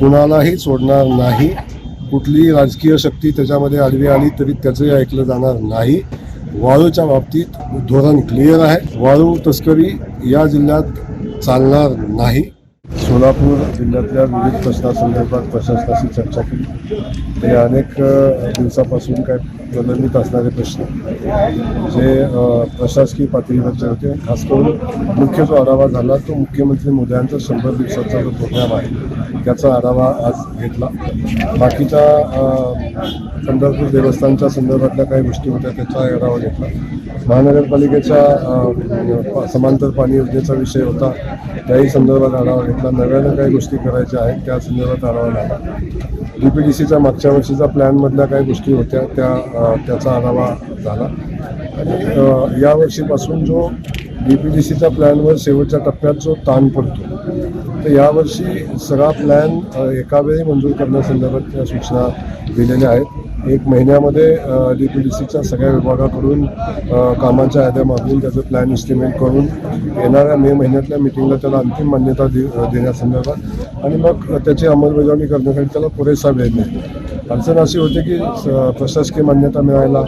कुणालाही सोडणार नाही. कुठलीही राजकीय शक्ती त्याच्यामध्ये आडवी आली तरी त्याचंही ऐकलं जाणार नाही. वाळूच्या बाबतीत धोरण क्लिअर आहे. वाळू तस्करी या जिल्ह्यात चालणार नाही. सोलापूर जिल्ह्यातल्या विविध प्रश्नासंदर्भात प्रशासनाशी चर्चा केली. ते अनेक दिवसापासून काय प्रलंबित असणारे प्रश्न. जे प्रशासकीय पातळीवरचे होते. खास करून मुख्य जो आढावा झाला तो मुख्यमंत्री मोदयांचा शंभर दिवसाचा जो प्रोग्राम आहे त्याचा आढावा आज घेतला. बाकीच्या पंढरपूर देवस्थानच्या संदर्भातल्या काही गोष्टी होत्या त्याचा आढावा घेतला. महानगरपालिकेच्या समांतर पाणी योजनेचा विषय होता. त्याही संदर्भात आढावा घेतला. नव्यानं काही गोष्टी करायच्या आहेत त्या संदर्भात आढावा झाला डी पी डी सीच्या मागच्या वर्षीच्या प्लॅनमधल्या काही गोष्टी होत्या त्या त्याचा आढावा झाला. आणि यावर्षीपासून जो डी पी डी सीच्या प्लॅनवर शेवटच्या टप्प्यात जो ताण पडतो तर यावर्षी सगळा प्लॅन एका वेळी मंजूर करण्यासंदर्भात त्या सूचना दिलेल्या आहेत. एक महिन्यामध्ये डी पी डी सीच्या सगळ्या विभागाकडून कामाच्या याद्या मागून त्याचं प्लॅन इस्टिमेट करून येणाऱ्या मे महिन्यातल्या मिटिंगला त्याला अंतिम मान्यता दे देण्यासंदर्भात आणि मग त्याची अंमलबजावणी करण्यासाठी त्याला पुरेसा वेळ मिळतो अडचण अशी होते की स- प्रशासकीय मान्यता मिळायला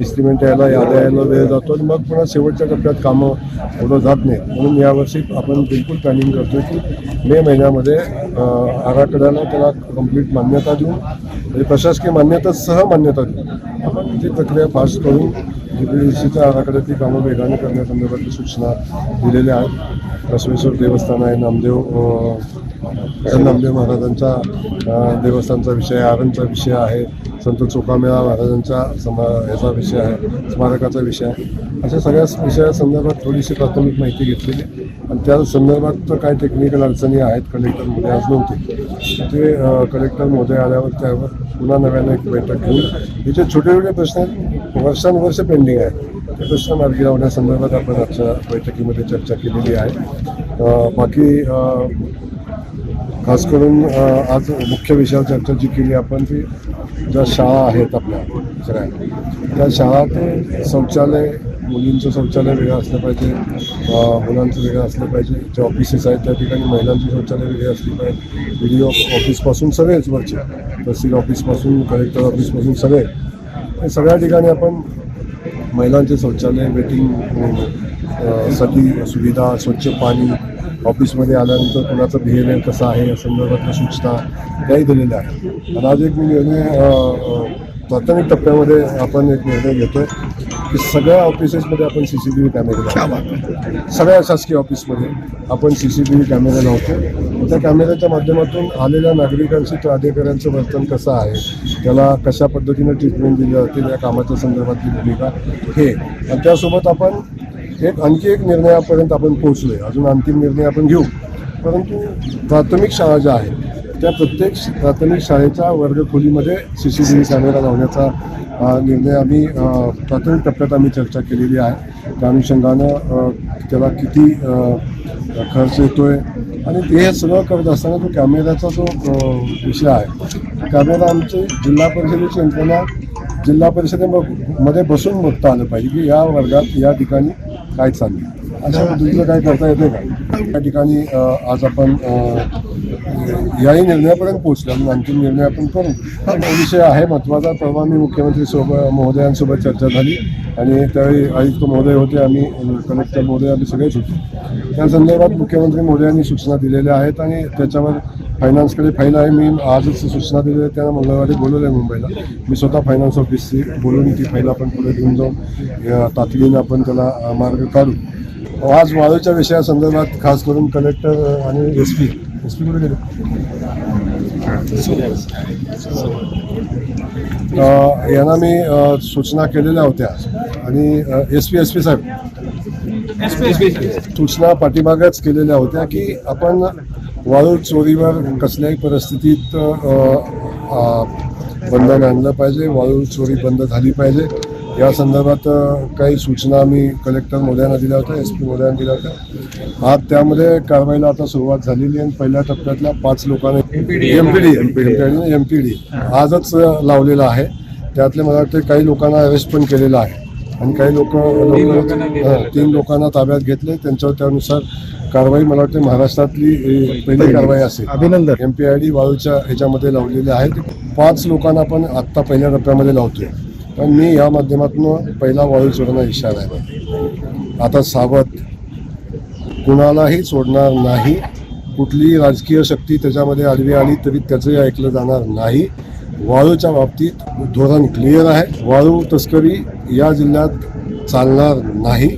इस्टिमेट यायला याद्या यायला वेळ जातो आणि मग पुन्हा शेवटच्या टप्प्यात कामं पुढं जात नाही म्हणून यावर्षी आपण बिलकुल प्लॅनिंग करतो की मे महिन्यामध्ये आराखड्याला त्याला कंप्लीट मान्यता देऊन म्हणजे प्रशासकीय मान्यतासह मान्यता देऊन आपण ती प्रक्रिया फास्ट करून जीपीडीसीच्या आराखड्यातली कामं वेगाने करण्यासंदर्भातली सूचना दिलेल्या आहेत. बसवेश्वर देवस्थान आहे नामदेव नामदेव महाराजांचा देवस्थानचा विषय आहे आरणचा विषय आहे. संत चोखामेळा महाराजांच्या समा याचा विषय आहे स्मारकाचा विषय आहे. अशा सगळ्या विषयासंदर्भात थोडीशी प्राथमिक माहिती घेतलेली आणि त्या संदर्भात काय टेक्निकल अडचणी आहेत कलेक्टर मोदी आज नव्हते. ते कलेक्टर मोदी आल्यावर त्यावर पुन्हा नव्यानं एक बैठक घेऊन हे जे छोटे छोटे प्रश्न आहेत वर्षानुवर्ष पेंडिंग आहे. ते प्रश्न मार्गी लावण्यासंदर्भात आपण आजच्या बैठकीमध्ये चर्चा केलेली आहे. बाकी खास करून आज मुख्य विषयावर चर्चा जी केली आपण ती ज्या शाळा आहेत आपल्या सगळ्या त्या शाळा ते शौचालय मुलींचं शौचालय वेगळं असलं पाहिजे मुलांचं वेगळं असलं पाहिजे. जे ऑफिसेस आहेत त्या ठिकाणी महिलांची शौचालय वेगळी असली पाहिजे. व्हिडिओ ऑफिसपासून सगळेच वरचे तहसील ऑफिसपासून कलेक्टर ऑफिसपासून सगळे. हे सगळ्या ठिकाणी आपण महिलांचे शौचालय वेटिंगसाठी सुविधा स्वच्छ पाणी ऑफिसमध्ये आल्यानंतर कुणाचं बिहेवियर कसं आहे या संदर्भातल्या सूचना त्याही दिलेल्या आहेत. आणि आज एक मी निर्णय प्राथमिक टप्प्यामध्ये आपण एक निर्णय घेतोय की सगळ्या ऑफिसेसमध्ये आपण सी सी टी व्ही कॅमेरे सगळ्या शासकीय ऑफिसमध्ये आपण सी सी टी व्ही कॅमेरे लावतो. त्या कॅमेऱ्याच्या माध्यमातून आलेल्या नागरिकांशी त्या अधिकाऱ्यांचं वर्तन कसं आहे त्याला कशा पद्धतीनं ट्रीटमेंट दिली जाते या कामाच्या संदर्भातली भूमिका हे. आणि त्यासोबत आपण एक आणखी एक निर्णयापर्यंत आपण पोहोचलोय. अजून अंतिम निर्णय आपण घेऊ. परंतु प्राथमिक शाळा ज्या आहेत त्या प्रत्येक प्राथमिक शाळेच्या वर्गखोलीमध्ये C C T V camera लावण्याचा निर्णय आम्ही प्राथमिक टप्प्यात आम्ही चर्चा केलेली आहे. त्या अनुषंगानं त्याला किती खर्च येतो आहे आणि हे सगळं करत असताना तो कॅमेऱ्याचा जो विषय आहे कॅमेरा आमची जिल्हा परिषदेची यंत्रणा जिल्हा परिषदेमध्ये बसून बघता आलं पाहिजे की या वर्गात या ठिकाणी काय चाललं अशा दुसरं काय करता येते का? या ठिकाणी आज आपण याही निर्णयापर्यंत पोहोचलो आणि अंतिम निर्णय आपण करू. हा विषय आहे महत्त्वाचा. परवा मी मुख्यमंत्री सोबत महोदयांसोबत चर्चा झाली आणि त्यावेळी आयुक्त महोदय होते आम्ही कलेक्टर महोदय आम्ही सगळेच होते. त्या संदर्भात मुख्यमंत्री महोदयांनी सूचना दिलेल्या आहेत आणि त्याच्यावर फायनान्सकडे फाईल आहे. मी आजच सूचना दिलेल्या त्या मंगळवारी बोलवलं आहे मुंबईला. मी स्वतः फायनान्स ऑफिसशी बोलून ती फाईल आपण पुढे घेऊन जाऊन तातडीनं आपण त्याला मार्ग काढू. आज वाळूच्या विषयासंदर्भात खास करून कलेक्टर आणि एस पी कुठे गेले यांना मी सूचना केलेल्या होत्या आणि एस पी एस पी साहेब सूचना पाठीमागच केलेल्या होत्या की आपण वाळू चोरीवर कसल्याही परिस्थितीत बंधन आणलं पाहिजे वाळू चोरी बंद झाली पाहिजे या संदर्भात काही सूचना मी कलेक्टर मोदयांना दिल्या होत्या एस पी मोदयांना दिल्या होत्या. आज त्यामध्ये कारवाईला आता सुरुवात झालेली आहे. आणि पहिल्या टप्प्यातल्या पाच लोकांना एमपीडी एमपीडी एमपीडी आजच अ, लावलेला आहे. त्यातले मला वाटतं काही लोकांना अरेस्ट पण केलेलं आहे. आणि काही लोक तीन लोकांना ताब्यात घेतले. त्यांच्यावर त्यानुसार कारवाई मला वाटते महाराष्ट्रातली पहिली कारवाई असेल. अभिनंदन. एम पी आय डी वाळूच्या ह्याच्यामध्ये लावलेले आहेत पाच लोकांना आपण आत्ता पहिल्या टप्प्यामध्ये लावतोय. पण मी या माध्यमातून पहिला वाळू सोडण्याचा इशारा आहे. आता सावध. कुणालाही सोडणार नाही. कुठलीही राजकीय शक्ती त्याच्यामध्ये आडवी आली तरी त्याचंही ऐकलं जाणार नाही. वाळूच्या बाबतीत धोरण क्लिअर आहे. वाळू तस्करी या जिल्ह्यात चालणार नाही.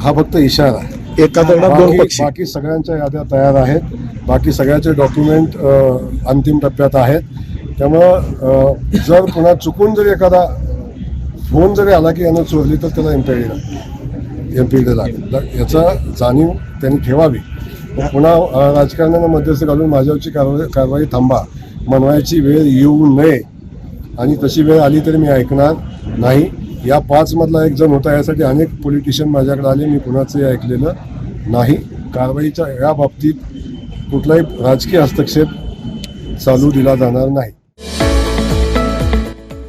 हा फक्त इशारा आहे. बाकी पक्षी. बाकी सगळ्यांच्या याद्या तयार आहेत. बाकी सगळ्याचे डॉक्युमेंट अंतिम टप्प्यात आहेत. त्यामुळं जर पुन्हा चुकून जरी एखादा फोन जरी आला की यानं चोरली तर त्याला एम पी एमपीडी लागेल याचा जाणीव त्यांनी ठेवावी. पुन्हा राजकारण्यानं मध्यस्थ घालून माझ्यावरची कारवाई कारवाई थांबा. म्हणवायची वेळ येऊ नये. आणि तशी वेळ आली तरी मी ऐकणार नाही. या पाचमधला एक जण होता यासाठी अनेक पॉलिटिशियन माझ्याकडे आले. मी कुणाचंही ऐकलेलं नाही. कारवाईच्या या बाबतीत कुठलाही राजकीय हस्तक्षेप चालू दिला जाणार नाही.